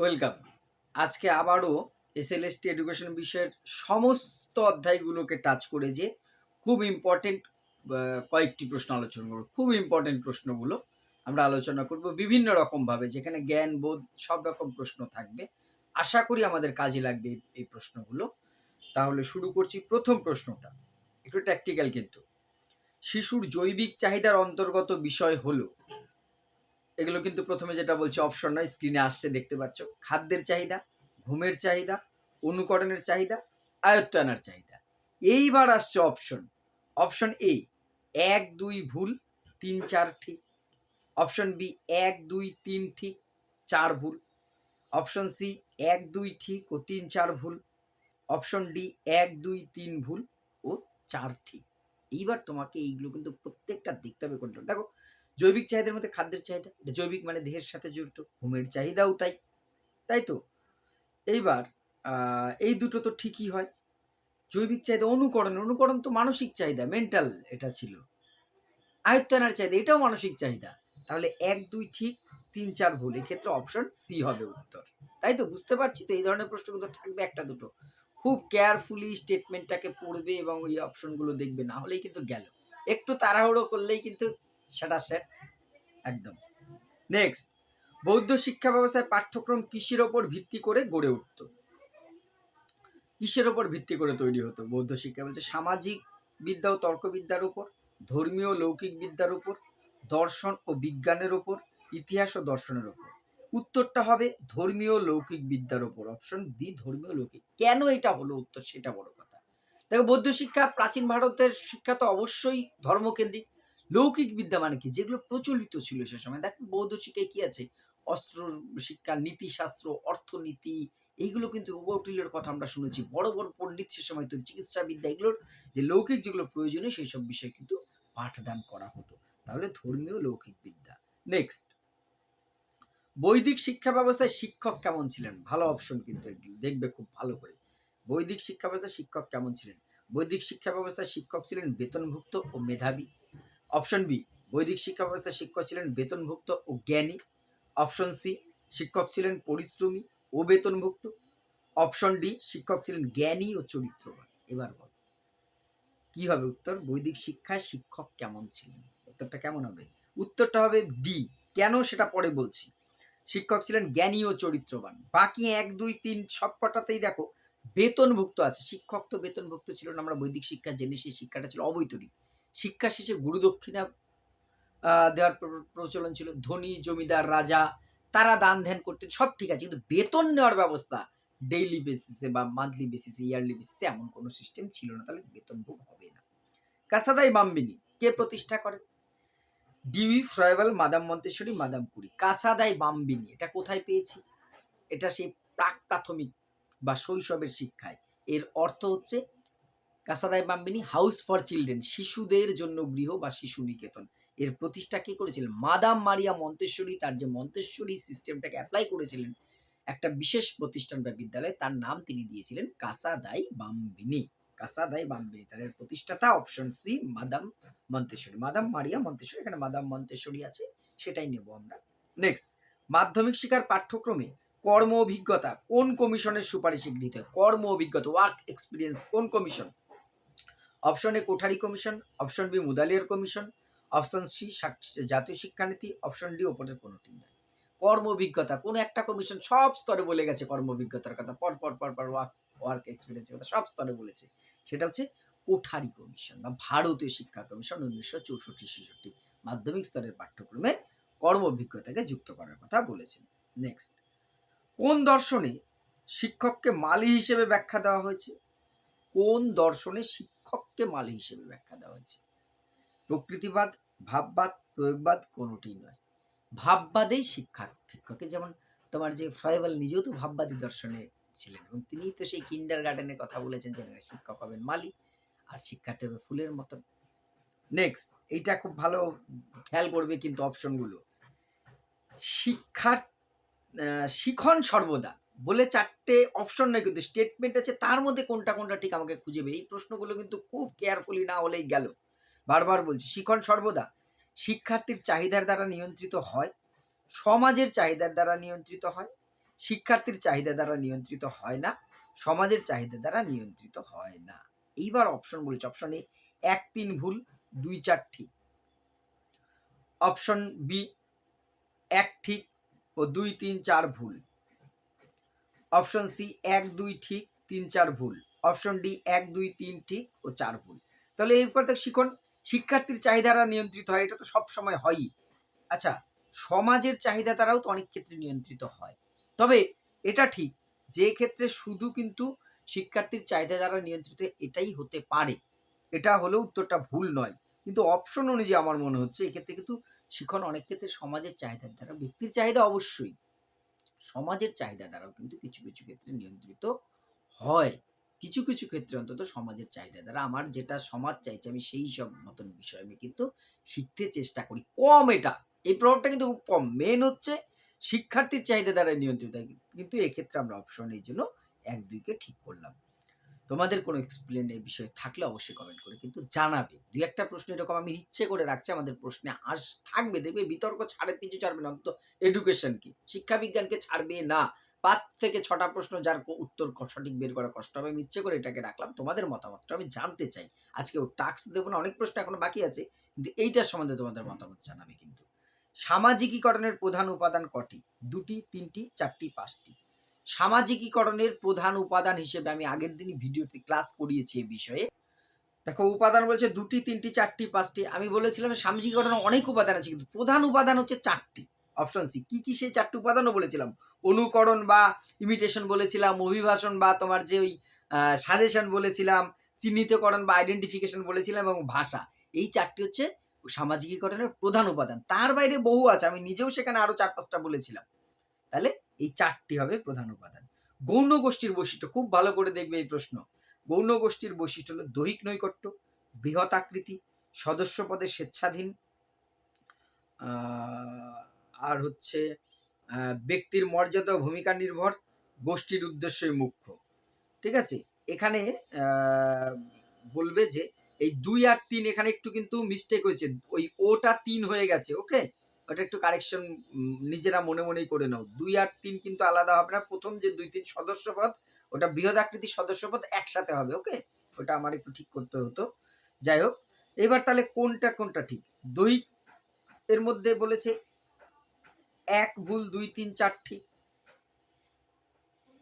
Welcome. আজকে আবারও SLST education বিষয়ের সমস্ত অধ্যায়গুলোকে টাচ করে যে খুব ইম্পর্টেন্ট কয়েকটি প্রশ্ন আলোচনা করব। খুব ইম্পর্টেন্ট প্রশ্নগুলো আমরা আলোচনা করব বিভিন্ন রকমভাবে, যেখানে জ্ঞান, বোধ সব রকম প্রশ্ন থাকবে। আশা করি আমাদের কাজে লাগবে এই- প্রশ্নগুলো। তাহলে শুরু করছি প্রথম প্রশ্নটা, একটু ট্যাকটিক্যাল কিন্তু। শিশুর জৈবিক চাহিদার অন্তর্গত বিষয় হলো এগুলো কিন্তু প্রথমে যেটা বলছি অপশন নয় স্ক্রিনে আসছে, দেখতে পাচ্ছ। খাদ্যের চাহিদা, ঘুমের চাহিদা, অনুকরণের চাহিদা আয়ত্তায়নের চাহিদা। এইবার আসছে অপশন অপশন এ এক, দুই ভুল, তিন, চার ঠিক। অপশন বি এক, দুই, তিন ঠিক, চার ভুল। অপশন সি এক, দুই ঠিক ও তিন, চার ভুল। অপশন ডি এক, দুই, তিন ভুল ও চার ঠিক। এইবার তোমাকে এইগুলো কিন্তু প্রত্যেকটা দেখতে হবে কোনটা। দেখো জৈবিক চাহিদার মধ্যে খাদ্যের চাহিদা জৈবিক মানে দেহের সাথে জড়িত, ঘুমের চাহিদাও তাই তাই তো? এইবার এই দুটো তো ঠিকই হয়। জৈবিক চাহিদা অনুকরণ অনুকরণ তো মানসিক চাহিদা মেন্টাল এটা ছিল। আয়ত্তায়নের চাহিদা, এটাও মানসিক চাহিদা। তাহলে এক, দুই ঠিক, তিন, চার ভুল, এক্ষেত্রে অপশন সি হবে উত্তর। তাই তো? বুঝতে পারছি তো? এই ধরনের প্রশ্ন কিন্তু থাকবে একটা দুটো। খুব কেয়ারফুলি স্টেটমেন্টটাকে পড়বে এবং ওই অপশনগুলো দেখবে, না হলেই কিন্তু গেল। একটু তাড়াহুড়ো করলেই কিন্তু সেটা সেট একদম। নেক্সট বৌদ্ধ শিক্ষা ব্যবস্থায় পাঠ্যক্রম কিসের ওপর ভিত্তি করে গড়ে উঠত? কিসের ওপর ভিত্তি করে তৈরি হতো? বৌদ্ধ শিক্ষা বলছে সামাজিক বিদ্যা ও তর্কবিদ্যার উপর, ধর্মীয় লৌকিক বিদ্যার উপর, দর্শন ও বিজ্ঞানের উপর, ইতিহাস ও দর্শনের উপর। উত্তরটা হবে ধর্মীয় লৌকিক বিদ্যার উপর। অপশন বি ধর্মীয় লৌকিক। কেন এটা হলো উত্তর? সেটা বড় কথা। দেখো, বৌদ্ধ শিক্ষা প্রাচীন ভারতের শিক্ষা তো অবশ্যই ধর্মকেন্দ্রিক। লৌকিক বিদ্যা মানে কি? যেগুলো প্রচলিত ছিল সে সময়। দেখো, বৌদ্ধ শিক্ষায় কি আছে? অস্ত্র শিক্ষা, নীতিশাস্ত্র, অর্থনীতি, এইগুলো কিন্তু ওবটিলের কথা আমরা শুনেছি। বড় বড় পণ্ডিত সে সময় তৈরি চিকিৎসা বিদ্যা এগুলোর যে লৌকিক যেগুলো প্রয়োজনীয় সেই সব বিষয়ে কিন্তু পাঠদান করা হতো। তাহলে ধর্মীয় লৌকিক বিদ্যা। নেক্সট বৈদিক শিক্ষা ব্যবস্থায় শিক্ষক কেমন ছিলেন? ভালো অপশন কিন্তু দেখবে খুব ভালো করে। বৈদিক শিক্ষা ব্যবস্থায় শিক্ষক কেমন ছিলেন? বৈদিক শিক্ষা ব্যবস্থায় শিক্ষক ছিলেন বেতনভুক্ত ও মেধাবী। অপশন বি বৈদিক শিক্ষা ব্যবস্থায় শিক্ষক ছিলেন বেতনভুক্ত ও জ্ঞানী। অপশন সি শিক্ষক ছিলেন পরিশ্রমী ও বেতনভুক্ত। অপশন ডি শিক্ষক ছিলেন জ্ঞানী ও চরিত্রবান। এবার বল, কি হবে উত্তর? বৈদিক শিক্ষায় শিক্ষক কেমন ছিলেন? উত্তরটা কেমন হবে? উত্তরটা হবে ডি কেন সেটা পরে বলছি। শিক্ষক ছিলেন জ্ঞানী ও চরিত্রবান। বাকি এক, দুই, তিন সব কটাতেই দেখো বেতনভুক্ত আছে। শিক্ষক তো বেতনভুক্ত ছিল না, আমরা বৈদিক শিক্ষা জেনে সেই শিক্ষাটা ছিল অবৈতনিক। শিক্ষা শেষে গুরুদক্ষিণা দেওয়ার প্রচলন ছিল। ধনী, জমিদার, রাজা, তারা দান ধ্যান করতে সব ঠিক আছে। কিন্তু বেতন নেওয়ার ব্যবস্থা ডেইলি বেসিসে বা মান্থলি বেসিসে ইয়ারলি বেসিসে এমন কোনো সিস্টেম ছিল না। তাহলে বেতনভোগ হবে না। কাসাদাই বাম্বিনী কে প্রতিষ্ঠা করে? Dewey Froebel, madam Montessori, madam কুড়ি কাসাদাই বাম্বিনী এটা কোথায় পেয়েছি? এটা সেই প্রাক প্রাথমিক বা শৈশবের শিক্ষায়। এর অর্থ হচ্ছে Casa dei Bambini, house for children, শিশুদের জন্য গৃহ বা শিশু নিকেতন এর প্রতিষ্ঠা কে করেছিলেন? মাদাম মারিয়া মন্তেশ্বরী, তার যে মন্তেশ্বরী সিস্টেমটাকে অ্যাপ্লাই করেছিলেন একটা বিশেষ প্রতিষ্ঠান বা বিদ্যালয়, তার নাম তিনি দিয়েছিলেন কাসাদাই বাম্বিনী। কাসাদাই বাম্বিনী, তার প্রতিষ্ঠাতা option C madam Montessori. Madam Maria Montessori, এখানে মাদাম মন্তেশ্বরী আছে, সেটাই নেব আমরা। নেক্সট মাধ্যমিক শিক্ষার পাঠ্যক্রমে কর্ম অভিজ্ঞতা কোন কমিশনের সুপারিশে গৃহীত হয়? কর্ম অভিজ্ঞতা ওয়ার্ক এক্সপিরিয়েন্স কোন commission? Option A Kothari commission option B Mudaliar commission option C জাতীয় শিক্ষানীতি অপশন ডি ওপরের কোনোটি নয় কর্ম অভিজ্ঞতা কোন একটা কমিশন সব স্তরে বলে গেছে কর্ম অভিজ্ঞতার কথা। পর পর পর পর ওয়ার্ক ওয়ার্ক এক্সপিরিয়েন্সের কথা সব স্তরে বলেছে। সেটা হচ্ছে কোঠারি কমিশন বা ভারতীয় শিক্ষা কমিশন উনিশশো চৌষট্টি, ছেষট্টি মাধ্যমিক স্তরের পাঠ্যক্রমে কর্ম অভিজ্ঞতাকে যুক্ত করার কথা বলেছেন। নেক্সট কোন দর্শনে শিক্ষককে মালি হিসেবে ব্যাখ্যা দেওয়া হয়েছে? কোন দর্শনে শিক্ষককে মালি হিসেবে ব্যাখ্যা দেওয়া হয়েছে? প্রকৃতিবাদ, ভাববাদ, প্রয়োগবাদ কোনোটি নয়। ভাববাদেই শিক্ষা শিক্ষকের যেমন তোমার যে ফ্রয়েবল নিজেও তো ভাববাদী দর্শনে ছিলেন এবং তিনি তো সেই কিন্ডার গার্ডেনের কথা বলেছেন যে শিক্ষক হবেন মালি আর শিক্ষার্থী হবে ফুলের মতন নেক্সট এইটা খুব ভালো খেয়াল করবে কিন্তু অপশনগুলো শিক্ষার শিখন সর্বদা বলে চারটে অপশন নয় কিন্তু স্টেটমেন্ট আছে, তার মধ্যে কোনটা কোনটা ঠিক আমাকে খুঁজে এই প্রশ্নগুলো কিন্তু খুব কেয়ারফুলি না হলেই গেল। বারবার বলছি, শিখন সর্বদা শিক্ষার্থীর চাহিদার দ্বারা নিয়ন্ত্রিত হয়, সমাজের চাহিদার দ্বারা নিয়ন্ত্রিত হয়, শিক্ষার্থীর চাহিদা দ্বারা নিয়ন্ত্রিত হয় না, সমাজের চাহিদা দ্বারা নিয়ন্ত্রিত হয় না। এইবার অপশন বলেছে অপশন এ এক, তিন ভুল, দুই, চার ঠিক। অপশন বি এক ঠিক ও দুই, তিন, চার ভুল। অপশন সি এক, দুই ঠিক, তিন, চার ভুল। অপশন ডি এক, দুই, তিন ঠিক ও চার ভুল। তাহলে এরপর তো শিখন, শিক্ষার্থীর চাহিদা দ্বারা নিয়ন্ত্রিত হয়, এটা তো সব সময় হয়ই। আচ্ছা সমাজের চাহিদা দ্বারাও তো অনেক ক্ষেত্রে নিয়ন্ত্রিত হয়। তবে এটা ঠিক, যে ক্ষেত্রে শুধু কিন্তু শিক্ষার্থীর চাহিদা দ্বারা নিয়ন্ত্রিত, এটাই হতে পারে। এটা হলেও উত্তরটা ভুল নয়। কিন্তু অপশন অনুযায়ী আমার মনে হচ্ছে, এক্ষেত্রে কিন্তু শিখন অনেক ক্ষেত্রে সমাজের চাহিদার দ্বারা, ব্যক্তির চাহিদা অবশ্যই। সমাজের চাহিদা দ্বারাও কিন্তু কিছু কিছু ক্ষেত্রে নিয়ন্ত্রিত হয়। কিছু কিছু ক্ষেত্রে অন্তত সমাজের চাহিদা দ্বারা। আমার যেটা সমাজ চাইছে, আমি সেই সব মতন বিষয় আমি কিন্তু শিখতে চেষ্টা করি। কম এটা। এই প্রভাবটা কিন্তু খুব কম। মেন হচ্ছে শিক্ষার্থীর চাহিদা দ্বারা নিয়ন্ত্রিত কিন্তু এক্ষেত্রে আমরা অপশন এই জন্য এক, দুইকে ঠিক করলাম। তোমাদের কোনো এক্সপ্লেন এই বিষয় থাকলে অবশ্যই কমেন্ট করে কিন্তু জানাবে। দুই একটা প্রশ্ন এরকম আমি ইচ্ছে করে রাখছি, আমাদের প্রশ্নে আস, থাকবে। দেখবে বিতর্ক ছাড়ে, পিছু ছাড়বে না। অন্তত এডুকেশন কি শিক্ষা বিজ্ঞানকে ছাড়বে না। পাঁচ থেকে ছটা প্রশ্ন যার উত্তর সঠিক বের করা কষ্ট হবে। আমি ইচ্ছে করে এটাকে রাখলাম। তোমাদের মতামতটা আমি জানতে চাই। আজকে ও টাস্ক দেবো না, অনেক প্রশ্ন এখনও বাকি আছে। কিন্তু এইটার সম্বন্ধে তোমাদের মতামত জানাবে কিন্তু। সামাজিকীকরণের প্রধান উপাদান কটি? দুটি, তিনটি, চারটি, পাঁচটি। সামাজিকীকরণের প্রধান উপাদান হিসেবে আমি আগের দিনই ভিডিওতে ক্লাস করিয়েছি এই বিষয়ে। দেখো, উপাদান বলছে দুটি, তিনটি, চারটি, পাঁচটি। আমি বলেছিলাম সামাজিকীকরণের অনেক উপাদান আছে, কিন্তু প্রধান উপাদান হচ্ছে চারটি। অপশন সি কি কি সেই চারটি উপাদানও বলেছিলাম? অনুকরণ বা ইমিটেশন বলেছিলাম, অভিভাষণ বা তোমার যে ওই সাজেশন বলেছিলাম, চিহ্নিতকরণ বা আইডেন্টিফিকেশন বলেছিলাম এবং ভাষা। এই চারটি হচ্ছে সামাজিকীকরণের প্রধান উপাদান। তার বাইরে বহু আছে, আমি নিজেও সেখানে আরও চার, পাঁচটা বলেছিলাম। তাহলে এই চারটি হবে প্রধান উপাদান। গৌণ গোষ্ঠীর বৈশিষ্ট্য, খুব ভালো করে দেখবে এই প্রশ্ন। গৌণ গোষ্ঠীর বৈশিষ্ট্য হলো দৈহিক নৈকট্য, বৃহৎ আকৃতি, সদস্য পদে স্বেচ্ছাধীন আর হচ্ছে ব্যক্তির মর্যাদা ভূমিকা নির্ভর, গোষ্ঠীর উদ্দেশ্যই মুখ্য। ঠিক আছে? এখানে বলবে যে এই দুই আর তিন এখানে একটু কিন্তু মিস্টেক হয়েছে। ওই ওটা তিন হয়ে গেছে ওকে ওটা একটু কারেকশন নিজেরা মনে মনেই করে নাও। দুই আর তিন কিন্তু আলাদা হবে না। প্রথম যে দুই তিন সদস্যপদ, ওটা বৃহৎ আকৃতির সদস্যপদ একসাথে হবে ওকে ওটা আমার একটু ঠিক করতে হতো। যাই হোক, এবার তাহলে কোনটা কোনটা ঠিক? দুই এর মধ্যে বলেছে এক ভুল, দুই তিন চার ঠিক।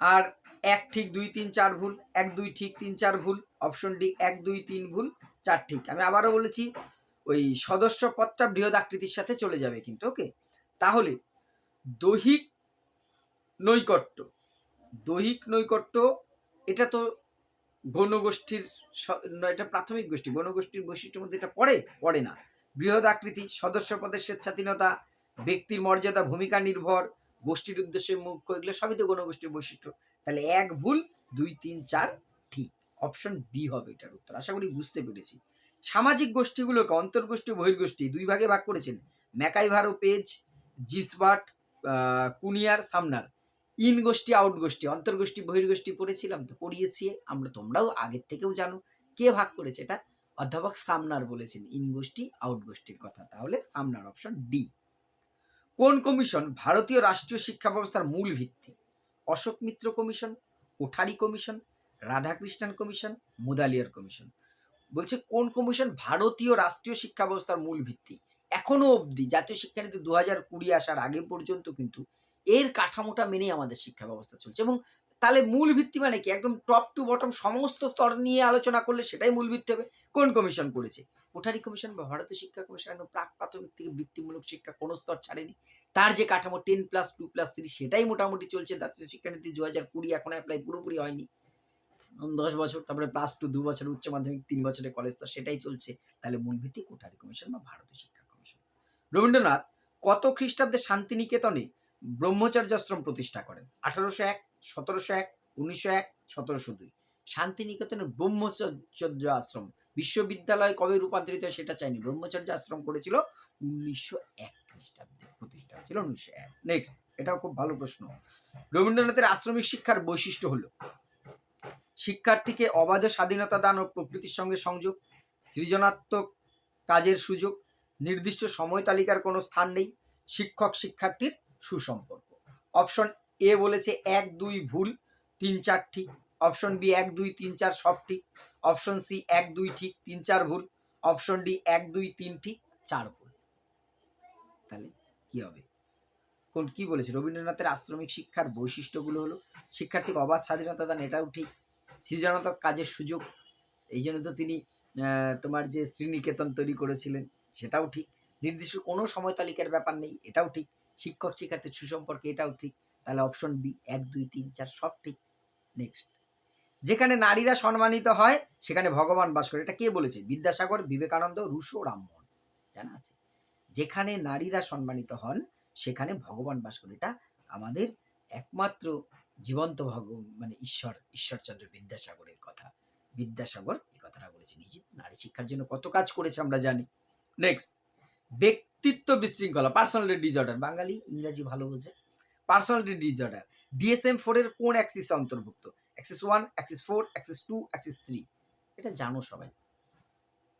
আর এক ঠিক, দুই তিন চার ভুল, এক দুই ঠিক, তিন চার ভুল। অপশন ডি এক, দুই, তিন ভুল, চার ঠিক। আমি আবারও বলেছি ওই সদস্য পদটা বৃহৎ আকৃতির সাথে চলে যাবে কিন্তু ওকে তাহলে দৈহিক নৈকট্য দৈহিক নৈকট্য, এটা তো গণগোষ্ঠীর এটা প্রাথমিক গোষ্ঠী, গণগোষ্ঠীর বৈশিষ্ট্যের মধ্যে এটা পড়ে পড়ে না। বৃহৎ আকৃতি, সদস্য পদের স্বেচ্ছাধীনতা, ব্যক্তির মর্যাদা, ভূমিকা নির্ভর, গোষ্ঠীর উদ্দেশ্যে, মুখ্য, এগুলো সবই তো গণগোষ্ঠীর বৈশিষ্ট্য। তাহলে এক ভুল, দুই, তিন, চার, ঠিক। অপশন বি হবে এটার উত্তর। আশা করি বুঝতে পেরেছি। সামাজিক গোষ্ঠীগুলোকে অন্তর্গোষ্ঠী বহির্গোষ্ঠী দুই ভাগে ভাগ করেছেন। ম্যাকাইভার ও পেজ জিসবাট কুনিয়ার, সামনার। ইন গোষ্ঠী, আউট গোষ্ঠী, অন্তর্গোষ্ঠী, বহির্গোষ্ঠী পড়েছিলাম তো পড়িয়েছি, আমরা তোমরাও আগের থেকেও জানো। কে ভাগ করেছে এটা? অধ্যাপক সামনার বলেছেন, ইন গোষ্ঠী, আউট গোষ্ঠীর কথা। তাহলে সামনার অপশন ডি। কোন কমিশন? ভারতীয় রাষ্ট্রীয় শিক্ষা ব্যবস্থার মূল ভিত্তি। Ashok Mitra commission, Kothari commission, Radhakrishnan commission, Mudaliar commission. বলছে, কোন কমিশন ভারতীয় রাষ্ট্রীয় শিক্ষা ব্যবস্থার মূল ভিত্তি? এখনও অবধি জাতীয় শিক্ষানীতি দু হাজার কুড়ি আসার আগে পর্যন্ত কিন্তু এর কাঠামোটা মেনেই আমাদের শিক্ষা ব্যবস্থা চলছে। এবং তাহলে মূল ভিত্তি মানে কি? একদম টপ টু বটম সমস্ত স্তর নিয়ে আলোচনা করলে সেটাই মূল ভিত্তি হবে। কোন কমিশন করেছে? কোঠারি কমিশন বা ভারতীয় শিক্ষা কমিশন একদম প্রাক প্রাথমিক থেকে বৃত্তিমূলক শিক্ষা কোনো স্তর ছাড়েনি। তার যে কাঠামো ten plus two plus three সেটাই মোটামুটি চলছে। জাতীয় শিক্ষানীতি দু হাজার কুড়ি এখন অ্যাপ্লাই পুরোপুরি হয়নি। দশ বছর, তারপরে প্লাস টু দু বছর উচ্চ মাধ্যমিক, তিন বছরের কলেজ তো সেটাই চলছে। তাহলে মূল ভিত্তি কোঠারি কমিশন বা ভারতীয় শিক্ষা কমিশন রবীন্দ্রনাথ, কত খ্রিস্টাব্দে শান্তিনিকেতনে ব্রহ্মচর্যাশ্রম প্রতিষ্ঠা করেন? আঠারোশো এক, সতেরোশো এক, উনিশশো এক, সতেরোশো দুই। শান্তিনিকেতনের ব্রহ্মচর্য আশ্রম বিশ্ববিদ্যালয় কবে রূপান্তরিত হয় সেটা চাইনি। ব্রহ্মচর্য আশ্রম করেছিল উনিশশো এক খ্রিস্টাব্দে, প্রতিষ্ঠা হয়েছিল উনিশশো এক। নেক্সট এটাও খুব ভালো প্রশ্ন। রবীন্দ্রনাথের আশ্রমিক শিক্ষার বৈশিষ্ট্য হলো শিক্ষার্থীকে অবাধ স্বাধীনতা দান ও প্রকৃতির সঙ্গে সংযোগ, সৃজনাত্মক কাজের সুযোগ, নির্দিষ্ট সময় তালিকার কোনো স্থান নেই, শিক্ষক শিক্ষার্থীর সুসম্পর্ক। অপশন এ বলেছে এক, দুই ভুল, তিন, চার ঠিক। অপশন বি, এক, দুই, তিন, চার সব ঠিক। অপশন সি, এক, দুই ঠিক, তিন, চার ভুল। অপশন ডি, এক, দুই, তিন ঠিক, চার ভুল। তাহলে কি হবে? কোন কি বলেছে? রবীন্দ্রনাথের আশ্রমিক শিক্ষার বৈশিষ্ট্যগুলো হলো, শিক্ষার্থীকে অবাধ স্বাধীনতা দান এটাও ঠিক সৃজনাত্মক কাজের সুযোগ। এই জন্য তো তিনি তোমার যে শ্রীনিকেতন তৈরি করেছিলেন, সেটাও ঠিক। নির্দিষ্ট কোনো সময় তালিকার ব্যাপার নেই, এটাও ঠিক। শিক্ষক শিক্ষার্থীর সুসম্পর্কে এটাও ঠিক। তাহলে অপশন বি এক, দুই, তিন, চার, সব ঠিক। নেক্সট যেখানে নারীরা সম্মানিত হয়, সেখানে ভগবান বাস করে। এটা কে বলেছে? বিদ্যাসাগর, বিবেকানন্দ, রুশো রামমোহন। জানা আছে? যেখানে নারীরা সম্মানিত হন, সেখানে ভগবান বাস করে। এটা আমাদের একমাত্র জীবন্ত ভগ মানে ঈশ্বর, ঈশ্বরচন্দ্র বিদ্যাসাগরের কথা। বিদ্যাসাগর এই কথাটা বলেছে নিজে নারী শিক্ষার জন্য কত কাজ করেছে আমরা জানি। নেক্সট ব্যক্তিত্ব বিশৃঙ্খলা পার্সোনালিটি ডিসঅর্ডার বাঙালি, ইংরাজি ভালো বোঝে। পার্সোনালিটি ডিসঅর্ডার ডিএসএম ফোর এর কোন অ্যাক্সিস অন্তর্ভুক্ত? Axis one axis four axis two axis three এটা জানো সবাই।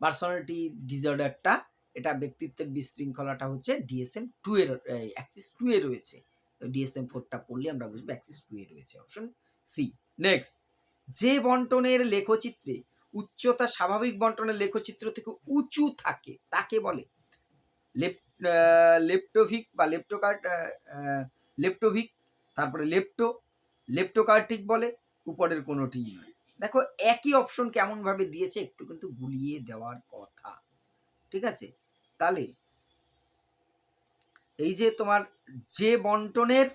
পার্সোনালিটি ডিসঅর্ডারটা এটা ব্যক্তিত্বের বিশৃঙ্খলাটা হচ্ছে ডিএসএম টু এর অ্যাক্সিস টু এ রয়েছে। ডিএসএম ফোরটা পড়লে আমরা বুঝব অ্যাক্সিস টু এ রয়েছে। অপশন সি নেক্সট যে বন্টনের লেখচিত্রে উচ্চতা স্বাভাবিক বন্টনের লেখচিত্র থেকে উঁচু থাকে, তাকে বলে লেপ লেপটোভিক বা লেপটোকার্ট লেপটোভিক, তারপরে লেপটো, লেপটোকার্টিক বলে, উপরের কোনোটি নয়। দেখো, একই অপশন কেমনভাবে দিয়েছে একটু কিন্তু গুলিয়ে দেওয়ার কথা। ঠিক আছে? তাহলে এই যে তোমার যে বন্টনের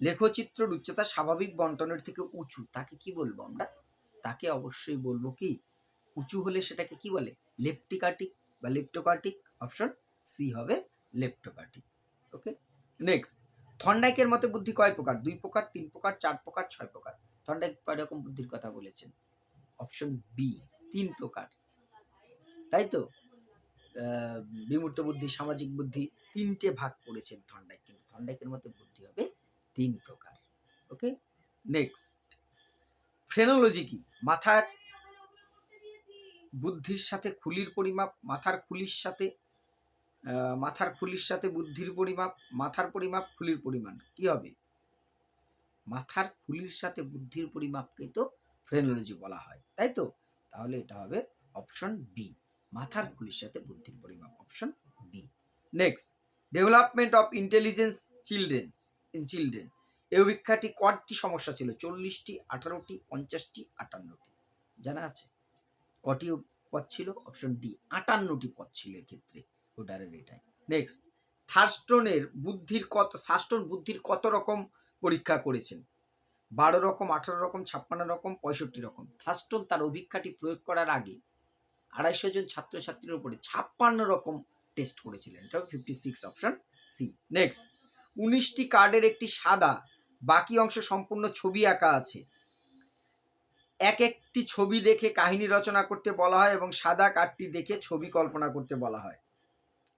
লেখচিত্রের উচ্চতা স্বাভাবিক বন্টনের থেকে উঁচু, তাকে কি বলব আমরা? তাকে অবশ্যই বলব কি, উঁচু হলে সেটাকে কি বলে? লেপটিকাটিক বা লেপটোকার্টিক অপশন সি হবে লেপটোকার্টিক। ওকে? নেক্সট, থন্ডাইকের মতে বুদ্ধি কয় প্রকার? দুই প্রকার, তিন প্রকার, চার প্রকার, ছয় প্রকার? থন্ডাইক কয় রকম বুদ্ধির কথা বলেছেন? অপশন বি, তিন প্রকার। তাই তো? বিমূর্ত বুদ্ধি, সামাজিক বুদ্ধি তিনটে ভাগ করেছেন থন্ডাইক, কিন্তু থন্ডাইকের মতে বুদ্ধি হবে তিন প্রকার। ওকে নেক্সট ফ্রেনোলজি কি? মাথার বুদ্ধির সাথে খুলির পরিমাপ, মাথার খুলির সাথে মাথার খুলির সাথে বুদ্ধির পরিমাপ, মাথার পরিমাপ, খুলির পরিমাণ, কি হবে? মাথার খুলির সাথে বুদ্ধির পরিমাপকে তো ফ্রেনোলজি বলা হয়, তাই তো? তাহলে এটা হবে অপশন বি মাথার খুলির সাথে বুদ্ধির পরিমাপ option B next development of intelligence children in children এই পরীক্ষাটি কটি সমস্যা ছিল? চল্লিশটি, আঠারোটি, পঞ্চাশটি, আটান্নটি। জানা আছে? কটি পথ ছিল? অপশন ডি আটান্নটি পথ ছিল এক্ষেত্রে ওটারের এটাই নেক্সট থার্স্টনের বুদ্ধির কত থার্স্টন বুদ্ধির কত রকম পরীক্ষা করেছেন? বারো রকম, আঠারো রকম, ছাপ্পান্ন রকম, পঁয়ষট্টি রকম। থার্স্টন তার অভিক্ষাটি প্রয়োগ করার আগে আড়াইশো জন ছাত্রছাত্রীর উপরে ছাপ্পান্ন রকম টেস্ট করেছিলেন। এটা fifty six option C next উনিশটি কার্ডের একটি সাদা, বাকি অংশ সম্পূর্ণ ছবি আঁকা আছে। এক একটি ছবি দেখে কাহিনী রচনা করতে বলা হয় এবং সাদা কার্ডটি দেখে ছবি কল্পনা করতে বলা হয়।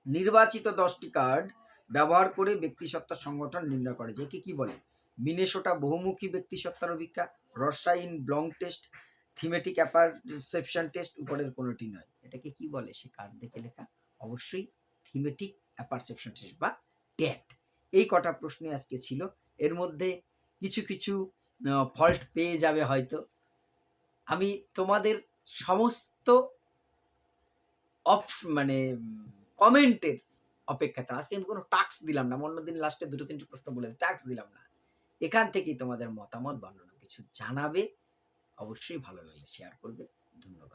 নির্বাচিত দশটি কার্ড ব্যবহার করে ব্যক্তিসত্তার সংগঠন নির্ণয় করে। যাকে কি বলে? মিনেসোটা বহুমুখী ব্যক্তিসত্তার অভিজ্ঞা Rorschach blot test thematic apperception test উপরের কোনোটি নয়। এটাকে কি বলে? সে কার্ড দেখে লেখা? অবশ্যই থিমেটিক অ্যাপারসেপশন টেস্ট বা ট্যাট এই কটা প্রশ্নই আজকে ছিল। এর মধ্যে কিছু কিছু ফল্ট পেয়ে যাবে হয়তো। আমি তোমাদের সমস্ত অপ মানে কমেন্টের অপেক্ষাতে আজকে কিন্তু কোনো টাস্ক দিলাম না। অন্যদিন লাস্টে দুটো তিনটে প্রশ্ন বলে টাস্ক দিলাম না। এখান থেকেই তোমাদের মতামত বা কিছু জানাবে। অবশ্যই ভালো লাগলে শেয়ার করবে ধন্যবাদ।